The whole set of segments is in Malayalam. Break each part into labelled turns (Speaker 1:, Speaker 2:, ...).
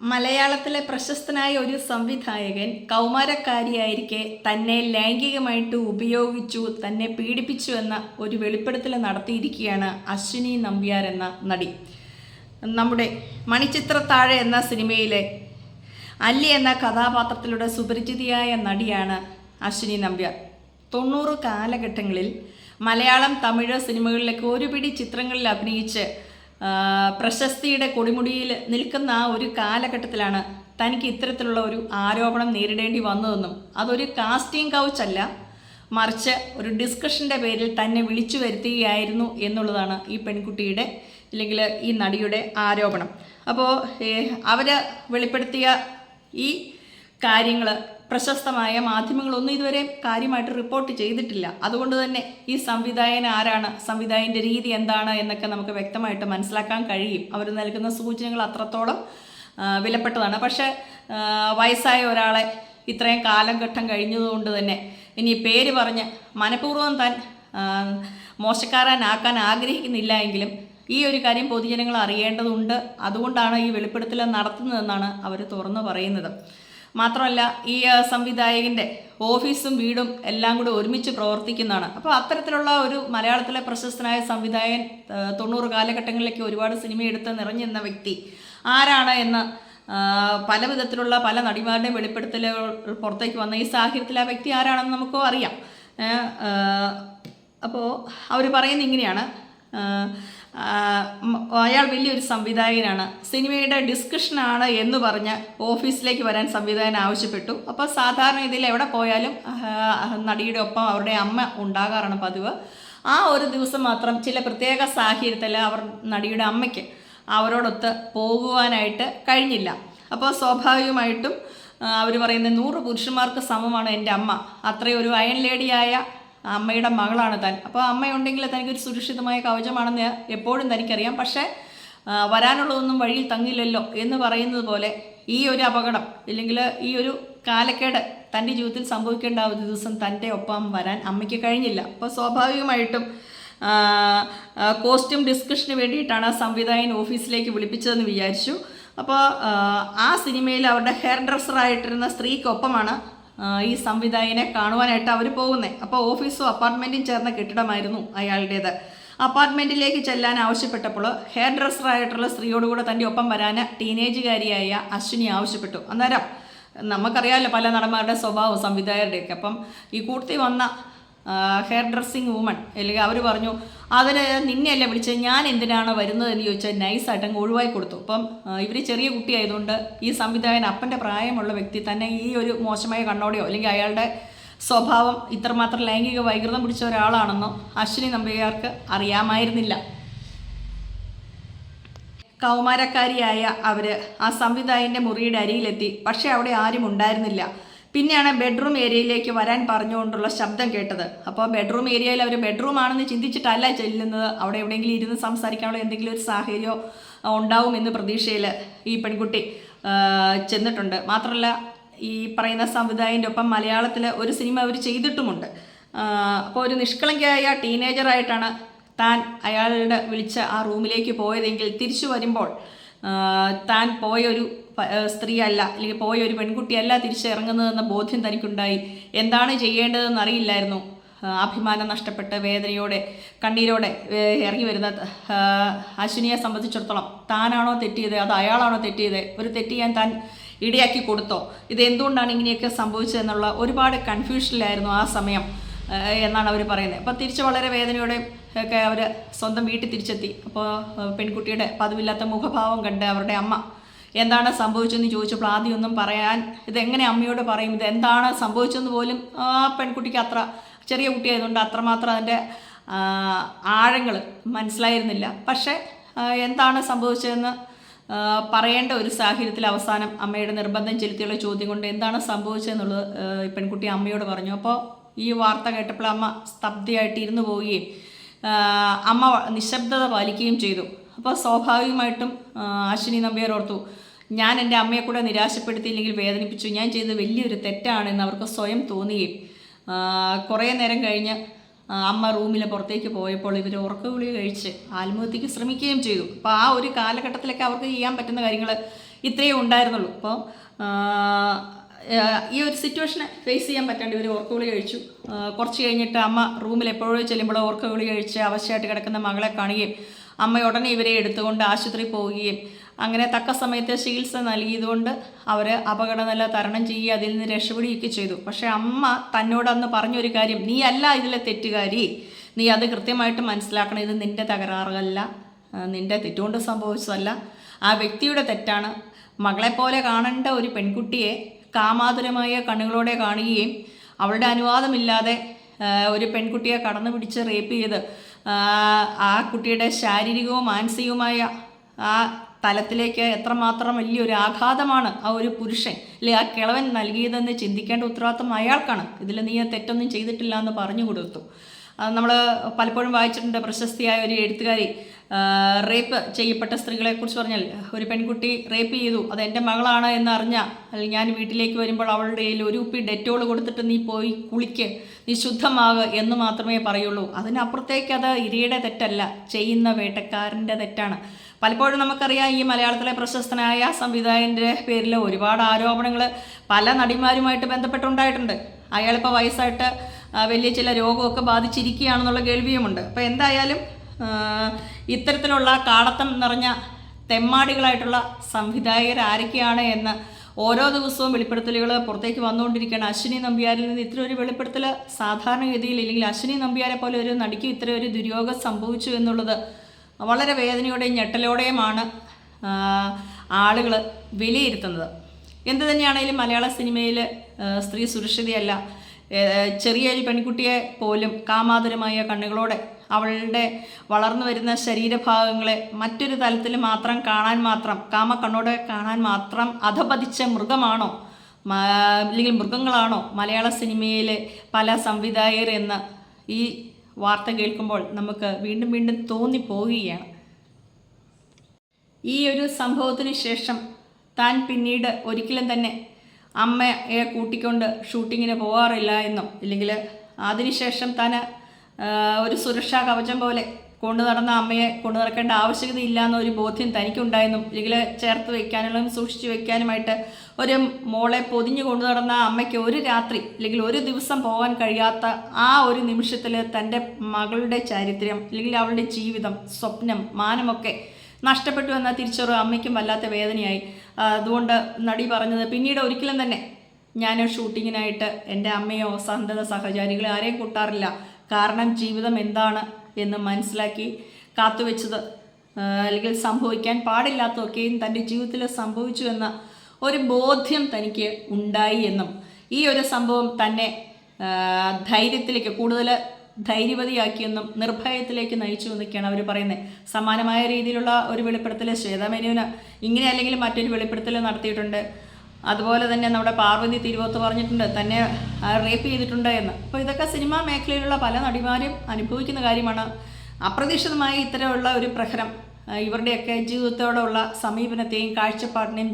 Speaker 1: മലയാളത്തിലെ പ്രശസ്തനായ ഒരു സംവിധായകൻ കൗമാരക്കാരിയായിരിക്കെ തന്നെ ലൈംഗികമായിട്ട് ഉപയോഗിച്ചു തന്നെ പീഡിപ്പിച്ചു എന്ന ഒരു വെളിപ്പെടുത്തൽ നടത്തിയിരിക്കുകയാണ് അശ്വിനി നമ്പ്യാർ എന്ന നടി. നമ്മുടെ മണിച്ചിത്രത്താഴ എന്ന സിനിമയിലെ അല്ലി എന്ന കഥാപാത്രത്തിലൂടെ സുപരിചിതിയായ നടിയാണ് അശ്വിനി നമ്പ്യാർ. തൊണ്ണൂറ് കാലഘട്ടങ്ങളിൽ മലയാളം തമിഴ് സിനിമകളിലേക്ക് ഒരുപിടി ചിത്രങ്ങളിൽ അഭിനയിച്ച് പ്രശസ്തിയുടെ കൊടിമുടിയിൽ നിൽക്കുന്ന ആ ഒരു കാലഘട്ടത്തിലാണ് തനിക്ക് ഇത്തരത്തിലുള്ള ഒരു ആരോപണം നേരിടേണ്ടി വന്നതെന്നും അതൊരു കാസ്റ്റിംഗ് കൗച്ചല്ല മറിച്ച് ഒരു ഡിസ്കഷന്റെ പേരിൽ തന്നെ വിളിച്ചു വരുത്തുകയായിരുന്നു എന്നുള്ളതാണ് ഈ പെൺകുട്ടിയുടെ അല്ലെങ്കിൽ ഈ നടിയുടെ ആരോപണം. അപ്പോൾ അവർ വെളിപ്പെടുത്തിയ ഈ കാര്യങ്ങൾ പ്രശസ്തമായ മാധ്യമങ്ങളൊന്നും ഇതുവരെ കാര്യമായിട്ട് റിപ്പോർട്ട് ചെയ്തിട്ടില്ല. അതുകൊണ്ട് തന്നെ ഈ സംവിധായകൻ ആരാണ് സംവിധായകന്റെ രീതി എന്താണ് എന്നൊക്കെ നമുക്ക് വ്യക്തമായിട്ട് മനസ്സിലാക്കാൻ കഴിയും. അവർ നൽകുന്ന സൂചനകൾ അത്രത്തോളം വിലപ്പെട്ടതാണ്. പക്ഷേ വയസ്സായ ഒരാളെ ഇത്രയും കാലം ഘട്ടം കഴിഞ്ഞതുകൊണ്ട് തന്നെ ഇനി പേര് പറഞ്ഞ് മനഃപൂർവം താൻ മോശക്കാരനാക്കാൻ ആഗ്രഹിക്കുന്നില്ല എങ്കിലും ഈ ഒരു കാര്യം പൊതുജനങ്ങൾ അറിയേണ്ടതുണ്ട്. അതുകൊണ്ടാണ് ഈ വെളിപ്പെടുത്തൽ നടത്തുന്നതെന്നാണ് അവർ തുറന്നു പറയുന്നത്. മാത്രമല്ല ഈ സംവിധായകന്റെ ഓഫീസും വീടും എല്ലാം കൂടി ഒരുമിച്ച് പ്രവർത്തിക്കുന്നതാണ്. അപ്പോൾ അത്തരത്തിലുള്ള ഒരു മലയാളത്തിലെ പ്രശസ്തനായ സംവിധായകൻ തൊണ്ണൂറ് കാലഘട്ടങ്ങളിലേക്ക് ഒരുപാട് സിനിമ എടുത്ത് നിറഞ്ഞിരുന്ന വ്യക്തി ആരാണ് എന്ന് പല വിധത്തിലുള്ള പല നടിമാരുടെയും വെളിപ്പെടുത്തലുകൾ പുറത്തേക്ക് വന്ന ഈ സാഹചര്യത്തിൽ ആ വ്യക്തി ആരാണെന്ന് നമുക്കും അറിയാം. അപ്പോൾ അവർ പറയുന്നത് ഇങ്ങനെയാണ്. അയാൾ വലിയൊരു സംവിധായകനാണ്. സിനിമയുടെ ഡിസ്കഷനാണ് എന്ന് പറഞ്ഞ് ഓഫീസിലേക്ക് വരാൻ സംവിധായകൻ ആവശ്യപ്പെട്ടു. അപ്പോൾ സാധാരണ ഇതിൽ എവിടെ പോയാലും നടിയുടെ ഒപ്പം അവരുടെ അമ്മ ഉണ്ടാകാറാണ് പതിവ്. ആ ഒരു ദിവസം മാത്രം ചില പ്രത്യേക സാഹചര്യത്തിൽ അവർ നടിയുടെ അമ്മയ്ക്ക് അവരോടൊത്ത് പോകുവാനായിട്ട് കഴിഞ്ഞില്ല. അപ്പോൾ സ്വാഭാവികമായിട്ടും അവർ പറയുന്ന നൂറ് പുരുഷന്മാർക്ക് സമമാണ് എന്റെ അമ്മ. അത്രയും ഒരു അയൺ ലേഡിയായ അമ്മയുടെ മകളാണ് താൻ. അപ്പോൾ അമ്മയുണ്ടെങ്കിൽ തനിക്കൊരു സുരക്ഷിതമായ കവചമാണെന്ന് എപ്പോഴും തനിക്കറിയാം. പക്ഷേ വരാനുള്ളതൊന്നും വഴിയിൽ തങ്ങില്ലല്ലോ എന്ന് പറയുന്നത് പോലെ ഈ ഒരു അപകടം ഇല്ലെങ്കിൽ ഈ ഒരു കാലക്കേട് തന്റെ ജീവിതത്തിൽ സംഭവിക്കേണ്ട ഒരു ദിവസം തന്റെ ഒപ്പം വരാൻ അമ്മയ്ക്ക് കഴിഞ്ഞില്ല. അപ്പോൾ സ്വാഭാവികമായിട്ടും കോസ്റ്റ്യൂം ഡിസ്കഷന് വേണ്ടിയിട്ടാണ് സംവിധായകൻ ഓഫീസിലേക്ക് വിളിപ്പിച്ചതെന്ന് വിചാരിച്ചു. അപ്പോൾ ആ, സിനിമയിൽ അവരുടെ ഹെയർ ഡ്രസ്സറായിട്ടിരുന്ന സ്ത്രീക്കൊപ്പമാണ് ഈ സംവിധായകനെ കാണുവാനായിട്ട് അവർ പോകുന്നത് അപ്പോൾ ഓഫീസും അപ്പാർട്ട്മെന്റും ചേർന്ന കെട്ടിടമായിരുന്നു അയാളുടേത്. അപ്പാർട്ട്മെന്റിലേക്ക് ചെല്ലാൻ ആവശ്യപ്പെട്ടപ്പോൾ ഹെയർ ഡ്രസ്സറായിട്ടുള്ള സ്ത്രീയോടുകൂടെ തന്റെ ഒപ്പം വരാൻ ടീനേജുകാരിയായ അശ്വിനി ആവശ്യപ്പെട്ടു. അന്നേരം നമുക്കറിയാമല്ലോ പല നടന്മാരുടെ സ്വഭാവം സംവിധായകരുടെയൊക്കെ. അപ്പം ഈ കൂട്ടി വന്ന ഹെയർ ഡ്രസ്സിങ് വുമൺ അല്ലെങ്കിൽ അവർ പറഞ്ഞു അതിന് നിന്നെയല്ലേ വിളിച്ചത്? ഞാൻ എന്തിനാണ് വരുന്നതെന്ന് ചോദിച്ചാൽ നൈസായിട്ട് അങ്ങ് ഒഴിവായി കൊടുത്തു. അപ്പം ഇവർ ചെറിയ കുട്ടിയായതുകൊണ്ട് ഈ സംവിധായകൻ അപ്പന്റെ പ്രായമുള്ള വ്യക്തി തന്നെ ഈ ഒരു മോശമായ കണ്ണോടെയോ അല്ലെങ്കിൽ അയാളുടെ സ്വഭാവം ഇത്രമാത്രം ലൈംഗിക വൈകൃതം പിടിച്ച ഒരാളാണെന്നോ അശ്വിനി നമ്പ്യാർക്ക് അറിയാമായിരുന്നില്ല. കൗമാരക്കാരിയായ അവർ ആ സംവിധായകന്റെ മുറിയുടെ അരിയിലെത്തി പക്ഷേ അവിടെ ആരും ഉണ്ടായിരുന്നില്ല. പിന്നെയാണ് ബെഡ്റൂം ഏരിയയിലേക്ക് വരാൻ പറഞ്ഞുകൊണ്ടുള്ള ശബ്ദം കേട്ടത്. അപ്പോൾ ബെഡ്റൂം ഏരിയയിൽ അവർ ബെഡ്റൂം ആണെന്ന് ചിന്തിച്ചിട്ടല്ല ചെല്ലുന്നത്. അവിടെ എവിടെയെങ്കിലും ഇരുന്ന് സംസാരിക്കാനുള്ള എന്തെങ്കിലും ഒരു സാഹചര്യമോ ഉണ്ടാവും ഉണ്ടാവുമെന്ന് പ്രതീക്ഷയിൽ ഈ പെൺകുട്ടി ചെന്നിട്ടുണ്ട്. മാത്രമല്ല ഈ പറയുന്ന സംവിധായകന്റെ ഒപ്പം മലയാളത്തിൽ ഒരു സിനിമ അവർ ചെയ്തിട്ടുമുണ്ട്. അപ്പോൾ ഒരു നിഷ്കളങ്കയായ ടീനേജറായിട്ടാണ് താൻ അയാളുടെ വിളിച്ച ആ റൂമിലേക്ക് പോയതെങ്കിൽ തിരിച്ചു വരുമ്പോൾ താൻ പോയൊരു പ- ആ, സ്ത്രീയല്ല അല്ലെങ്കിൽ പോയ ഒരു പെൺകുട്ടിയല്ല തിരിച്ചിറങ്ങുന്നതെന്ന ബോധ്യം തനിക്കുണ്ടായി. എന്താണ് ചെയ്യേണ്ടതെന്ന് അറിയില്ലായിരുന്നു. അഭിമാനം നഷ്ടപ്പെട്ട് വേദനയോടെ കണ്ണീരോടെ ഇറങ്ങി വരുന്ന അശ്വിനിയെ സംബന്ധിച്ചിടത്തോളം താനാണോ തെറ്റിയത് അത് അയാളാണോ തെറ്റിയത് ഒരു തെറ്റ് ഞാൻ താൻ ഇടയാക്കി കൊടുത്തോ? ഇത് എന്തുകൊണ്ടാണ് ഇങ്ങനെയൊക്കെ സംഭവിച്ചതെന്നുള്ള ഒരുപാട് കൺഫ്യൂഷനിലായിരുന്നു ആ സമയം എന്നാണ് അവർ പറയുന്നത്. അപ്പോൾ തിരിച്ച് വളരെ വേദനയോടെ ഒക്കെ അവർ സ്വന്തം വീട്ടിൽ തിരിച്ചെത്തി. അപ്പോൾ പെൺകുട്ടിയുടെ പതിവില്ലാത്ത മുഖഭാവം കണ്ട് അവരുടെ അമ്മ എന്താണ് സംഭവിച്ചതെന്ന് ചോദിച്ചപ്പോൾ ആദ്യമൊന്നും പറയാൻ ഇതെങ്ങനെ അമ്മയോട് പറയും ഇത് എന്താണ് സംഭവിച്ചതെന്ന് പോലും ആ പെൺകുട്ടിക്ക് അത്ര ചെറിയ കുട്ടിയായതുകൊണ്ട് അത്രമാത്രം അതിന്റെ ആഴങ്ങൾ മനസ്സിലായിരുന്നില്ല. പക്ഷേ എന്താണ് സംഭവിച്ചതെന്ന് പറയേണ്ട ഒരു സാഹചര്യത്തിൽ അവസാനം അമ്മയുടെ നിർബന്ധം ചെലുത്തിയുള്ള ചോദ്യം കൊണ്ട് എന്താണ് സംഭവിച്ചതെന്നുള്ളത് പെൺകുട്ടി അമ്മയോട് പറഞ്ഞു. അപ്പോൾ ഈ വാർത്ത കേട്ടപ്പോൾ അമ്മ സ്തബ്ധയായിട്ട് ഇരുന്നു പോവുകയും അമ്മ നിശബ്ദത പാലിക്കുകയും ചെയ്തു. അപ്പോൾ സ്വാഭാവികമായിട്ടും അശ്വിനി നമ്പ്യാർ ഓർത്തു ഞാൻ എന്റെ അമ്മയെ കൂടെ നിരാശപ്പെടുത്തിയില്ലെങ്കിൽ വേദനിപ്പിച്ചു. ഞാൻ ചെയ്തത് വലിയൊരു തെറ്റാണെന്ന് അവർക്ക് സ്വയം തോന്നുകയും കുറേ നേരം കഴിഞ്ഞ് അമ്മ റൂമിൽ പുറത്തേക്ക് പോയപ്പോൾ ഇവർ ഉറക്കഗുളിക കഴിച്ച് ആത്മഹത്യക്ക് ശ്രമിക്കുകയും ചെയ്തു. അപ്പോൾ ആ ഒരു കാലഘട്ടത്തിലൊക്കെ അവർക്ക് ചെയ്യാൻ പറ്റുന്ന കാര്യങ്ങൾ ഇത്രയേ ഉണ്ടായിരുന്നുള്ളൂ. അപ്പോൾ ഈ ഒരു സിറ്റുവേഷനെ ഫേസ് ചെയ്യാൻ പറ്റാണ്ട് ഇവർ ഓർക്കുകളി കഴിച്ചു. കുറച്ച് കഴിഞ്ഞിട്ട് അമ്മ റൂമിൽ എപ്പോഴും ചെല്ലുമ്പോൾ ഓർക്കുകളി കഴിച്ച് അവശയായിട്ട് കിടക്കുന്ന മകളെ കാണുകയും അമ്മ ഉടനെ ഇവരെ എടുത്തുകൊണ്ട് ആശുപത്രി പോവുകയും അങ്ങനെ തക്ക സമയത്ത് ചികിത്സ നൽകിയതുകൊണ്ട് അവർ അപകടനില തരണം ചെയ്യുകയും അതിൽ നിന്ന് രക്ഷപ്പെടുകയൊക്കെ ചെയ്തു. പക്ഷേ അമ്മ തന്നോട് അന്ന് പറഞ്ഞൊരു കാര്യം നീ അല്ല ഇതിലെ തെറ്റുകാരി. നീ അത് കൃത്യമായിട്ട് മനസ്സിലാക്കണം. ഇത് നിന്റെ തകരാറല്ല. നിന്റെ തെറ്റുകൊണ്ട് സംഭവിച്ചതല്ല. ആ വ്യക്തിയുടെ തെറ്റാണ്. മകളെപ്പോലെ കാണേണ്ട ഒരു പെൺകുട്ടിയെ കാമാതുരമായ കണ്ണുകളോടെ കാണുകയും അവളുടെ അനുവാദമില്ലാതെ ഒരു പെൺകുട്ടിയെ കടന്നു പിടിച്ച് റേപ്പ് ചെയ്ത് ആ, കുട്ടിയുടെ ശാരീരികവും മാനസികവുമായ ആ തലത്തിലേക്ക് എത്രമാത്രം വലിയൊരു ആഘാതമാണ് ആ ഒരു പുരുഷൻ അല്ലെ ആ കിളവൻ നൽകിയതെന്ന് ചിന്തിക്കേണ്ട ഉത്തരവാദിത്വം അയാൾക്കാണ്. ഇതിൽ നീ തെറ്റൊന്നും ചെയ്തിട്ടില്ല എന്ന് പറഞ്ഞു കൊടുത്തു. നമ്മൾ പലപ്പോഴും വായിച്ചിട്ടുണ്ട് പ്രശസ്തിയായ ഒരു എഴുത്തുകാരി റേപ്പ് ചെയ്യപ്പെട്ട സ്ത്രീകളെക്കുറിച്ച് പറഞ്ഞാൽ ഒരു പെൺകുട്ടി റേപ്പ് ചെയ്തു അത് എന്റെ മകളാണ് എന്ന് അറിഞ്ഞാൽ അല്ലെങ്കിൽ ഞാൻ വീട്ടിലേക്ക് വരുമ്പോൾ അവളുടെ കയ്യിൽ ഒരു ഉപ്പി ഡെറ്റോൾ കൊടുത്തിട്ട് നീ പോയി കുളിക്ക് ശുദ്ധമാകുക എന്ന് മാത്രമേ പറയുള്ളൂ. അതിനപ്പുറത്തേക്ക് അത് ഇരയുടെ തെറ്റല്ല ചെയ്യുന്ന വേട്ടക്കാരന്റെ തെറ്റാണ്. പലപ്പോഴും നമുക്കറിയാം ഈ മലയാളത്തിലെ പ്രശസ്തനായ സംവിധായകന്റെ പേരിൽ ഒരുപാട് ആരോപണങ്ങൾ പല നടിമാരുമായിട്ട് ബന്ധപ്പെട്ടുണ്ടായിട്ടുണ്ട്. അയാളിപ്പോൾ വയസ്സായിട്ട് വലിയ ചില രോഗമൊക്കെ ബാധിച്ചിരിക്കുകയാണെന്നുള്ള കേൾവിയുമുണ്ട്. അപ്പോൾ എന്തായാലും ഇത്തരത്തിലുള്ള കാടത്തം നിറഞ്ഞ തെമ്മാടികളായിട്ടുള്ള സംവിധായകർ ആരൊക്കെയാണ് എന്ന് ഓരോ ദിവസവും വെളിപ്പെടുത്തലുകൾ പുറത്തേക്ക് വന്നുകൊണ്ടിരിക്കുകയാണ്. അശ്വിനി നമ്പ്യാരിൽ നിന്ന് ഇത്ര ഒരു വെളിപ്പെടുത്തൽ സാധാരണഗതിയിൽ ഇല്ലെങ്കിൽ അശ്വിനി നമ്പ്യാരെ പോലെ ഒരു നടിക്ക് ഇത്ര ഒരു ദുര്യോഗം സംഭവിച്ചു എന്നുള്ളത് വളരെ വേദനയോടെയും ഞെട്ടലോടെയുമാണ് ആളുകൾ വിലയിരുത്തുന്നത്. എന്ത് തന്നെയാണെങ്കിലും മലയാള സിനിമയിൽ സ്ത്രീ സുരക്ഷിതയല്ല. ചെറിയൊരു പെൺകുട്ടിയെ പോലും കാമാതുരമായ കണ്ണുകളോടെ അവളുടെ വളർന്നു വരുന്ന ശരീരഭാഗങ്ങളെ മറ്റൊരു തലത്തിൽ മാത്രം കാണാൻ മാത്രം കാമ കണ്ണോടെ കാണാൻ മാത്രം അധപതിച്ച മൃഗമാണോ? അല്ലെങ്കിൽ മൃഗങ്ങളാണോ? മലയാള സിനിമയിലെ പല സംവിധായകർ എന്ന് ഈ വാർത്ത കേൾക്കുമ്പോൾ നമുക്ക് വീണ്ടും വീണ്ടും തോന്നിപ്പോവുകയാണ് ഈ ഒരു സംഭവത്തിന് ശേഷം താൻ പിന്നീട് ഒരിക്കലും തന്നെ അമ്മയെ കൂട്ടിക്കൊണ്ട് ഷൂട്ടിങ്ങിന് പോകാറില്ല എന്നും ഇല്ലെങ്കിൽ അതിനുശേഷം താൻ ഒരു സുരക്ഷാ കവചം പോലെ കൊണ്ടു നടന്ന അമ്മയെ കൊണ്ടു നടക്കേണ്ട ആവശ്യകതയില്ല എന്നൊരു ബോധ്യം തനിക്കുണ്ടായെന്നും ഇല്ലെങ്കിൽ ചേർത്ത് വെക്കാനുള്ളതും സൂക്ഷിച്ചു വെക്കാനുമായിട്ട് ഒരു മോളെ പൊതിഞ്ഞു കൊണ്ടു നടന്ന അമ്മയ്ക്ക് ഒരു രാത്രി അല്ലെങ്കിൽ ഒരു ദിവസം പോകാൻ കഴിയാത്ത ആ ഒരു നിമിഷത്തിൽ തന്റെ മകളുടെ ചാരിത്രം അല്ലെങ്കിൽ അവളുടെ ജീവിതം സ്വപ്നം മാനമൊക്കെ നഷ്ടപ്പെട്ടു എന്ന തിരിച്ചറിവ് അമ്മയ്ക്കും വല്ലാത്ത വേദനയായി. അതുകൊണ്ട് നടി പറഞ്ഞത് പിന്നീട് ഒരിക്കലും തന്നെ ഞാൻ ഷൂട്ടിങ്ങിനായിട്ട് എന്റെ അമ്മയോ സന്തത സഹചാരികളെ ആരെയും കൂട്ടാറില്ല. കാരണം ജീവിതം എന്താണ് എന്ന് മനസ്സിലാക്കി കാത്തുവെച്ചത്. അല്ലെങ്കിൽ സംഭവിക്കാൻ പാടില്ലാത്തതൊക്കെയും തന്റെ ജീവിതത്തിൽ സംഭവിച്ചു എന്ന ഒരു ബോധ്യം തനിക്ക് ഉണ്ടായി എന്നും ഈ ഒരു സംഭവം തന്നെ ധൈര്യത്തിലേക്ക് കൂടുതൽ ധൈര്യവതിയാക്കിയെന്നും നിർഭയത്തിലേക്ക് നയിച്ചു എന്നൊക്കെയാണ് അവർ പറയുന്നത്. സമാനമായ രീതിയിലുള്ള ഒരു വെളിപ്പെടുത്തൽ ശ്വേതാമേനുവിന് ഇങ്ങനെ അല്ലെങ്കിൽ മറ്റൊരു വെളിപ്പെടുത്തൽ നടത്തിയിട്ടുണ്ട്. അതുപോലെ തന്നെ നമ്മുടെ പാർവതി തിരുവോത്ത് പറഞ്ഞിട്ടുണ്ട് തന്നെ റേപ്പ് ചെയ്തിട്ടുണ്ട് എന്ന്. അപ്പോൾ ഇതൊക്കെ സിനിമാ മേഖലയിലുള്ള പല നടിമാരും അനുഭവിക്കുന്ന കാര്യമാണ്. അപ്രതീക്ഷിതമായി ഇത്തരമുള്ള ഒരു പ്രഹരം ഇവരുടെയൊക്കെ ജീവിതത്തോടുള്ള സമീപനത്തെയും കാഴ്ചപ്പാടിനെയും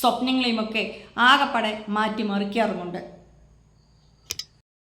Speaker 1: സ്വപ്നങ്ങളെയും ഒക്കെ ആകെപ്പാടെ മാറ്റിമറിക്കാറുമുണ്ട്.